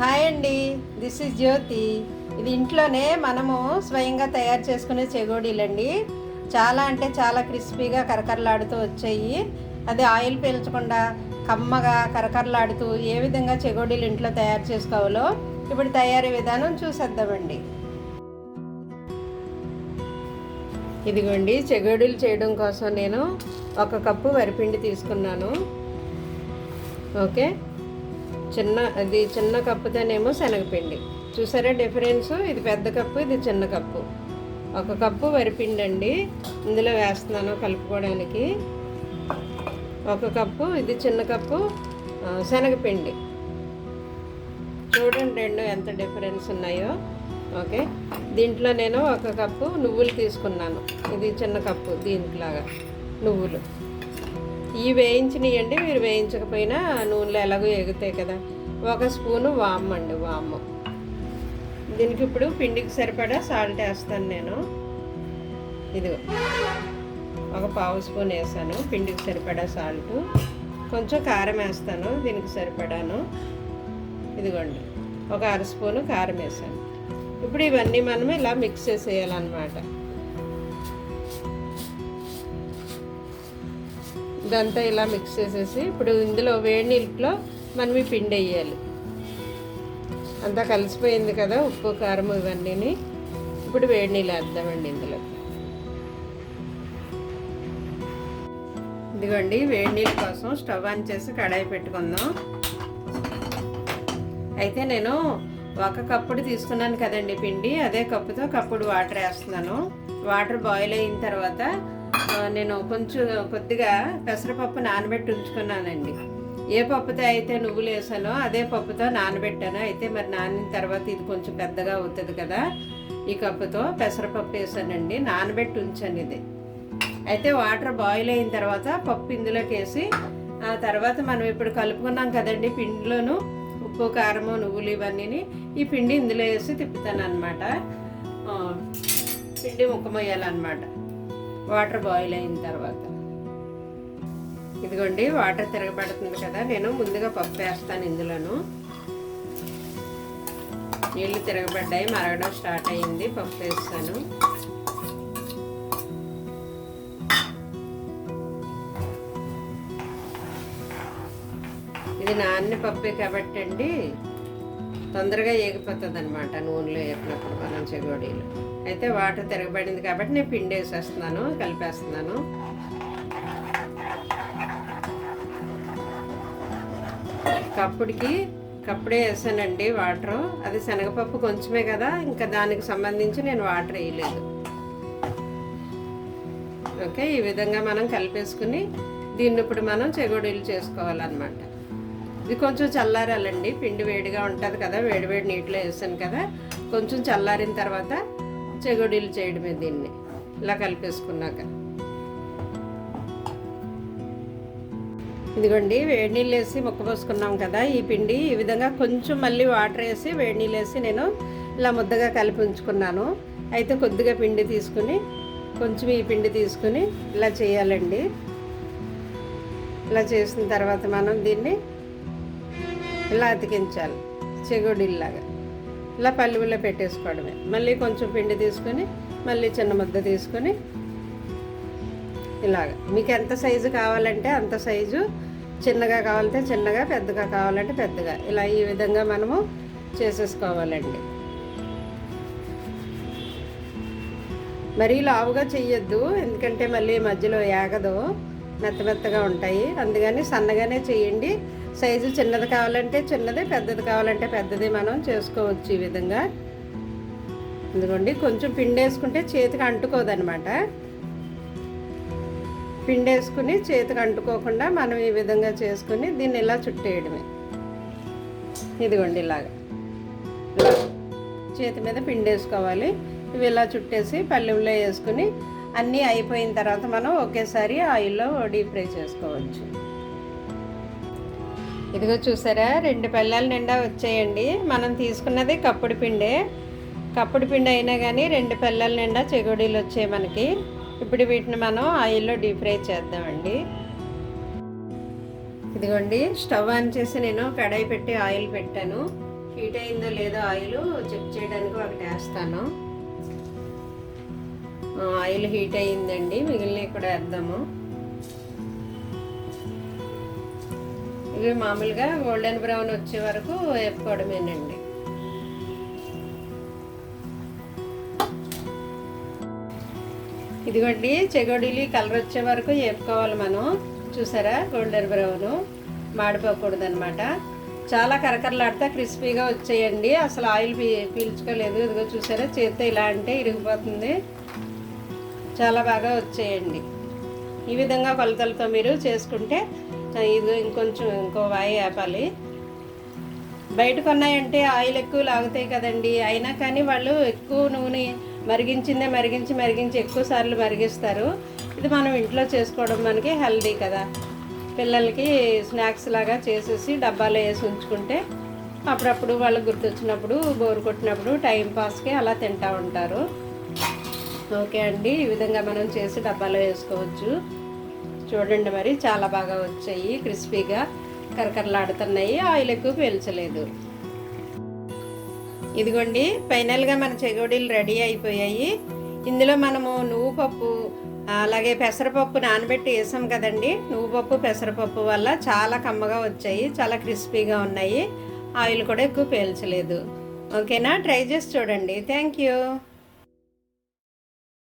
Hi అండి. This is Jyothi. ఇది ఇంట్లోనే మనము స్వయంగా తయారు చేసుకునే చెగోడీలండి. చాలా అంటే చాలా క్రిస్పీగా కరకరలాడుతూ వచ్చాయి. అది ఆయిల్ పీల్చకుండా కమ్మగా కరకరలాడుతూ ఏ విధంగా చెగోడీలు ఇంట్లో తయారు చేసుకోవాలో ఇప్పుడు తయారీ విధానం చూసేద్దామండి. ఇదిగోండి చెగోడీలు చేయడం కోసం నేను ఒక కప్పు వరిపిండి తీసుకున్నాను. ఓకే. చిన్న ఇది చిన్న కప్పుతోనేమో శనగపిండి. చూసారా డిఫరెన్స్? ఇది పెద్ద కప్పు ఇది చిన్న కప్పు. ఒక కప్పు వరిపిండి అండి ఇందులో వేస్తున్నాను కలుపుకోవడానికి. ఒక కప్పు ఇది చిన్న కప్పు శనగపిండి. చూడండి రెండు ఎంత డిఫరెన్స్ ఉన్నాయో. ఓకే. దీంట్లో నేను ఒక కప్పు నువ్వులు తీసుకున్నాను. ఇది చిన్న కప్పు దీంట్లాగా నువ్వులు. ఇవి వేయించినయండి మీరు వేయించకపోయినా నూనెలో ఎలాగో ఎగుతాయి కదా. ఒక స్పూను వామ్ అండి వాము. దీనికి ఇప్పుడు పిండికి సరిపడా సాల్ట్ వేస్తాను నేను. ఇదిగో ఒక పావు స్పూన్ వేసాను పిండికి సరిపడా సాల్ట్. కొంచెం కారం వేస్తాను దీనికి సరిపడాను. ఇదిగోండి ఒక అర స్పూను కారం వేసాను. ఇప్పుడు ఇవన్నీ మనం ఇలా మిక్స్ చేసేయాలన్నమాట. ఇదంతా ఇలా మిక్స్ చేసేసి ఇప్పుడు ఇందులో వేడి నీటిలో మనం ఈ పిండి వేయాలి. అంతా కలిసిపోయింది కదా ఉప్పు కారం ఇవన్నీ ఇప్పుడు వేడి నీళ్ళు వేద్దామండి ఇందులో. ఇదిగోండి వేడి నీళ్ళ కోసం స్టవ్ ఆన్ చేసి కడాయి పెట్టుకుందాం. అయితే నేను ఒక కప్పుడు తీసుకున్నాను కదండి పిండి అదే కప్పుతో కప్పుడు వాటర్ వేస్తున్నాను. వాటర్ బాయిల్ అయిన తర్వాత నేను కొంచెం కొద్దిగా పెసరపప్పు నానబెట్టి ఉంచుకున్నానండి. ఏ పప్పుతో అయితే నువ్వులు వేసానో అదే పప్పుతో నానబెట్టాను. అయితే మరి నానిన తర్వాత ఇది కొంచెం పెద్దగా అవుతుంది కదా ఈ కప్పుతో పెసరపప్పు వేసానండి. నానబెట్టి ఉంచాను ఇది. అయితే వాటర్ బాయిల్ అయిన తర్వాత పప్పు ఇందులోకి వేసి ఆ తర్వాత మనం ఇప్పుడు కలుపుకున్నాం కదండి పిండిలోను ఉప్పు కారము నువ్వులు ఇవన్నీ ఈ పిండి ఇందులో వేసి తిప్పుతాను అనమాట పిండి ముక్కమయ్యాలన్నమాట వాటర్ బాయిల్ అయిన తర్వాత. ఇదిగోండి వాటర్ తిరగబడుతుంది కదా నేను ముందుగా పప్పు వేస్తాను ఇందులోను. నీళ్ళు తిరగబడ్డాయి మరగడం స్టార్ట్ అయ్యింది పప్పు వేస్తాను. ఇది నాన్న పప్పే కాబట్టి అండి తొందరగా ఏగిపోతుంది అనమాట నూనెలో వేపినప్పుడు మనం చెగోడీలు అయితే వాటర్ తిరగబడింది కాబట్టి నేను పిండి వేసేస్తున్నాను కలిపేస్తున్నాను. కప్పుడికి కప్పుడే వేసానండి వాటరు. అది శనగపప్పు కొంచెమే కదా ఇంకా దానికి సంబంధించి నేను వాటర్ వేయలేదు. ఓకే ఈ విధంగా మనం కలిపేసుకుని దీన్ని ఇప్పుడు మనం చెగోడీలు చేసుకోవాలన్నమాట. ఇది కొంచెం చల్లారాలండి. పిండి వేడిగా ఉంటుంది కదా వేడి వేడి నీటిలో వేసాను కదా. కొంచెం చల్లారిన తర్వాత చెగోడీలు చేయడమే దీన్ని. ఇలా కలిపేసుకున్నాక. ఇదిగోండి వేడి నీళ్ళు వేసి ముక్క పోసుకున్నాం కదా. ఈ పిండి ఈ విధంగా కొంచెం మళ్ళీ వాటర్ వేసి వేడి నీళ్ళు వేసి నేను ఇలా ముద్దగా కలిపి ఉంచుకున్నాను. అయితే కొద్దిగా పిండి తీసుకుని కొంచెం ఈ పిండి తీసుకుని ఇలా చేయాలండి. ఇలా చేసిన తర్వాత మనం దీన్ని ఇలా అతికించాలి. చెగుడిల్లాగా. ఇలా పల్లెల్లో పెట్టేసుకోవడమే. మళ్ళీ కొంచెం పిండి తీసుకొని మళ్ళీ చిన్న ముద్ద తీసుకొని ఇలాగ. మీకు ఎంత సైజు కావాలంటే అంత సైజు. చిన్నగా కావాలంటే చిన్నగా పెద్దగా కావాలంటే పెద్దగా. ఇలా ఈ విధంగా మనము చేసేసుకోవాలండి. మరీ లావుగా చెయ్యొద్దు. ఎందుకంటే మళ్ళీ మధ్యలో ఏగదు. మెత్త మెత్తగా ఉంటాయి. అందుకని సన్నగానే చేయండి. సైజు చిన్నది కావాలంటే చిన్నది పెద్దది కావాలంటే పెద్దది మనం చేసుకోవచ్చు ఈ విధంగా. ఎందుకండి కొంచెం పిండి వేసుకుంటే చేతికి అంటుకోదనమాట. పిండి వేసుకుని చేతికి అంటుకోకుండా మనం ఈ విధంగా చేసుకుని దీన్ని ఇలా చుట్టేయడమే. ఇదిగోండి ఇలాగా. చేతి మీద పిండి వేసుకోవాలి ఇవి ఇలా చుట్టేసి పల్లెల్లో వేసుకుని అన్నీ అయిపోయిన తర్వాత మనం ఒకేసారి ఆయిల్లో డీప్ ఫ్రై చేసుకోవచ్చు. ఇదిగో చూసారా రెండు పళ్ళాల నిండా వచ్చాయండి. మనం తీసుకున్నది కప్పుడు పిండే. కప్పుడు పిండి అయినా కానీ రెండు పళ్ళాల నిండా చెగోడీలు వచ్చాయి మనకి. ఇప్పుడు వీటిని మనం ఆయిల్లో డీప్ ఫ్రై చేద్దామండి. ఇదిగోండి స్టవ్ ఆన్ చేసి నేను కడాయి పెట్టి ఆయిల్ పెట్టాను. హీట్ అయిందో లేదో ఆయిల్ చెక్ చేయడానికి ఒకటి వేస్తాను. ఆయిల్ హీట్ అయ్యిందండి. మిగిలినవి కూడా వేద్దాము. ఇవి మామూలుగా గోల్డెన్ బ్రౌన్ వచ్చే వరకు వేపుకోవడమేనండి. ఇదిగోండి చెగోడీలు కలర్ వచ్చే వరకు వేపుకోవాలి మనం. చూసారా? గోల్డెన్ బ్రౌను మాడిపోకూడదు అనమాట చాలా కరకరలాడితే క్రిస్పీగా వచ్చేయండి. అసలు ఆయిల్ పీ పీల్చుకోలేదు. ఇదిగో చూసారా? చేత్తో ఇలా అంటే ఇరిగిపోతుంది. చాలా బాగా వచ్చేయండి. ఈ విధంగా కొలతలతో మీరు చేసుకుంటే ఇది ఇంకొంచెం ఇంకో వాయి ఆపాలి. బయట కొన్నాయంటే ఆయిల్ ఎక్కువ లాగుతాయి కదండి. అయినా కానీ వాళ్ళు ఎక్కువ నూనె మరిగించిందే మరిగించి మరిగించి ఎక్కువ సార్లు మరిగిస్తారు. ఇది మనం ఇంట్లో చేసుకోవడం మనకి హెల్దీ కదా. పిల్లలకి స్నాక్స్ లాగా చేసేసి డబ్బాలో వేసి ఉంచుకుంటే అప్పుడప్పుడు వాళ్ళకి గుర్తొచ్చినప్పుడు బోరు కొట్టినప్పుడు టైం పాస్కి అలా తింటూ ఉంటారు. ఓకే అండి. ఈ విధంగా మనం చేసి డబ్బాలో వేసుకోవచ్చు. చూడండి మరి చాలా బాగా వచ్చాయి. క్రిస్పీగా కరకరలాడుతున్నాయి. ఆయిల్ ఎక్కువ పీల్చలేదు. ఇదిగోండి ఫైనల్గా మన చెగోడీలు రెడీ అయిపోయాయి. ఇందులో మనము నువ్వు పప్పు అలాగే పెసరపప్పు నానబెట్టి వేసాం కదండి. నువ్వు పప్పు పెసరపప్పు వల్ల చాలా కమ్మగా వచ్చాయి. చాలా క్రిస్పీగా ఉన్నాయి. ఆయిల్ కూడా ఎక్కువ పీల్చలేదు. ఓకేనా? ట్రై చేసి చూడండి. Thank you.